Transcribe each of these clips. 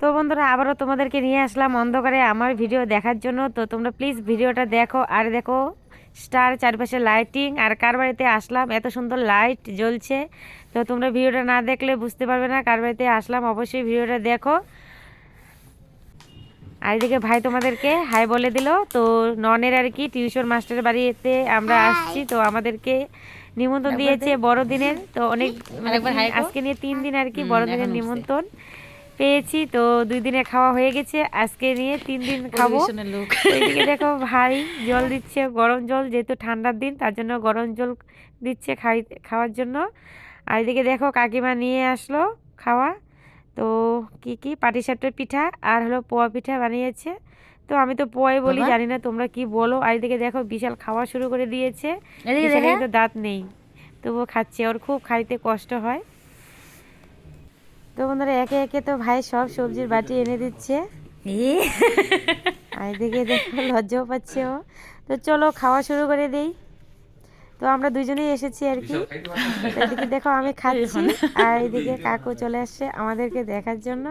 তো বন্ধুরা আবারও তোমাদেরকে নিয়ে আসলাম অন্ধকারে আমার ভিডিও দেখার জন্য। তো তোমরা প্লিজ ভিডিওটা দেখো। আর দেখো স্টার চারপাশে লাইটিং আর কার বাড়িতে আসলাম? এত সুন্দর লাইট জ্বলছে। তো তোমরা ভিডিওটা না দেখলে বুঝতে পারবে না কার বাড়িতে আসলাম। অবশ্যই ভিডিওটা দেখো। আর এদিকে ভাই তোমাদেরকে হাই বলে দিল। তো ননের আর কি টিউশন মাস্টারের বাড়িতে আমরা আসছি। তো আমাদেরকে নিমন্ত্রণ দিয়েছে বড়দিনের। তো অনেক আজকে নিয়ে তিন দিন আর কি বড়দিনের নিমন্ত্রণ। পেয়েছি। তো দুই দিনে খাওয়া হয়ে গেছে। আজকে নিয়ে তিন দিন খাব। এদিকে দেখো ভাই জল দিচ্ছে গরম জল যেহেতু ঠান্ডার দিন তার জন্য গরম জল দিচ্ছে খাই খাওয়ার জন্য। আর এদিকে দেখো কাকিমা নিয়ে আসলো খাওয়া। তো কি কি? পাটিসাপটার পিঠা আর হলো পোয়া পিঠা বানিয়েছে। তো আমি তো পোয়াই বলি জানি না তোমরা কি বলো। আর এদিকে দেখো বিশাল খাওয়া শুরু করে দিয়েছে। এদিকে দাঁত নেই। তবুও খাচ্ছে ওর খুব খাইতে কষ্ট হয়। তো বন্ধুরা একে একে তো ভাই সব সবজির বাটি এনে দিচ্ছে। আর এদিকে দেখো লজ্জাও পাচ্ছে ও। তো চলো খাওয়া শুরু করে দেই। তো আমরা দুজনেই এসেছি আর কি। এদিকে দেখো আমি খাচ্ছি। আর এদিকে কাকু চলে আসছে আমাদেরকে দেখার জন্য।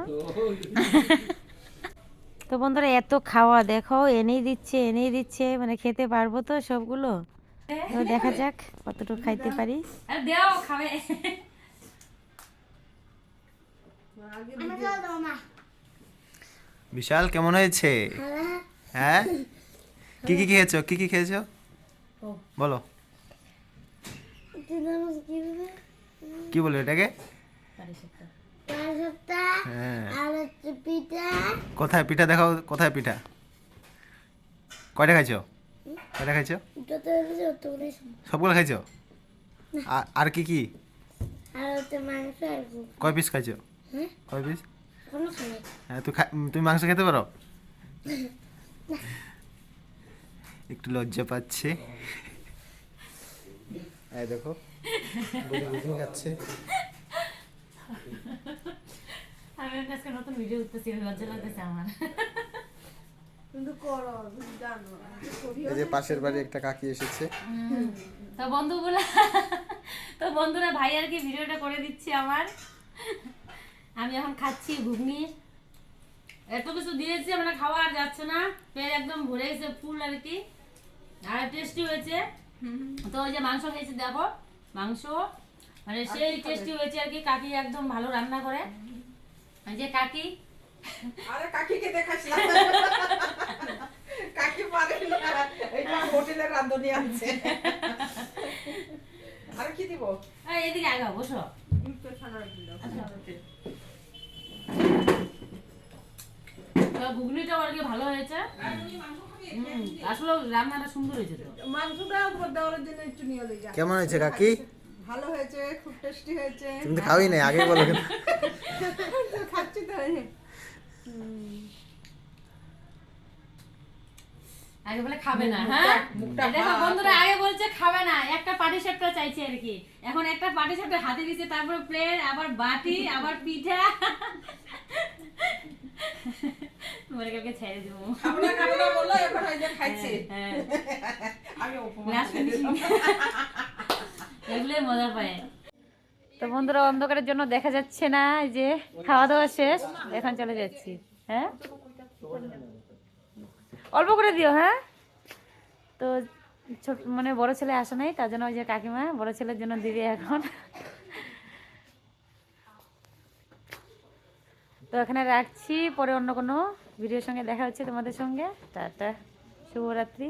তো বন্ধুরা এত খাওয়া দেখো এনেই দিচ্ছে এনেই দিচ্ছে মানে খেতে পারব তো সবগুলো। তো দেখা যাক কতটুকু খাইতে পারি। দেও খাবে। বিশাল কেমন হয়েছে? হ্যাঁ? কি কি খেয়েছো? কি কি খেয়েছো? বলো। কি বলো এটাকে? হ্যাঁ। কোথায় পিঠা দেখাও কোথায় পিঠা? কয়টা খাইছো? কয়টা খাইছো? সবগুলো খাইছো? আর আর কি কি? কয় পিস খাইছো? কয় পিস হ্যাঁ তুই তুমি মাংস খেতে পারো? একটু লজ্জা পাচ্ছে। এই দেখো খাচ্ছে। আমি আজকে নতুন ভিডিও করতেছি লজ্জা লাগতেছে আমার। এই যে পাশের বাড়ি একটা কাকি এসেছে। তো বন্ধুগুলা তো বন্ধুরা ভাই আর কি ভিডিওটা করে দিচ্ছে আমার। আমি এখন খাচ্ছি ঘুগনি। এত কিছু দিয়েছি মানে খাওয়া আর যাচ্ছে না। পেট একদম ভরে গেছে ফুল আর কি। আর টেস্টি হয়েছে। তো ওই যে মাংস খেয়েছি দেখো। মাংস মানে সেই টেস্টি হয়েছে আর কি। কাকি একদম ভালো রান্না করে। যে কাকি। আরে কাকিকে দেখাস না কাকি পারে না। এটা হোটেলের রাঁধুনি আছে আরে কি দিব? এদিকে আগে বসো। তো ঘুগনিটাও আর কি ভালো হয়েছে। আসলে রান্নাটা সুন্দর হয়েছে তো। মাংসটা উপর দেওয়ার জন্য একটু নিয়ে লই যা কেমন হয়েছে কাকি? ভালো হয়েছে খুব টেস্টি হয়েছে। তুমি তো খাওয়াই নাই আগে বলো। কেন? খাচ্ছি তো আগে বলে খাবে না হ্যাঁ? মুখটা দেখো বন্ধুরা আগে বলছে খাবে না একটা পাটি সাপটা চাইছে আর কি। এখন একটা পাটি সাপটা হাতে দিচ্ছে তারপর প্লেট আবার বাটি আবার পিঠা। কালকে ছেড়ে দেবো। বলল ওই যে খাইছে। হ্যাঁ আগে উপমা এগুলোই মজা পায়। তো বন্ধুরা অন্ধকারের জন্য দেখা যাচ্ছে না যে খাওয়া দাওয়া শেষ এখন চলে যাচ্ছি। হ্যাঁ? অল্প করে দিও হ্যাঁ? তো ছোট মানে বড় ছেলে আসে নাই তার জন্য ওই যে কাকিমা বড় ছেলের জন্য দিবে এখন। তো এখানে রাখছি পরে অন্য কোনো ভিডিওর সঙ্গে দেখা হচ্ছে তোমাদের সঙ্গে। টাটা শুভরাত্রি।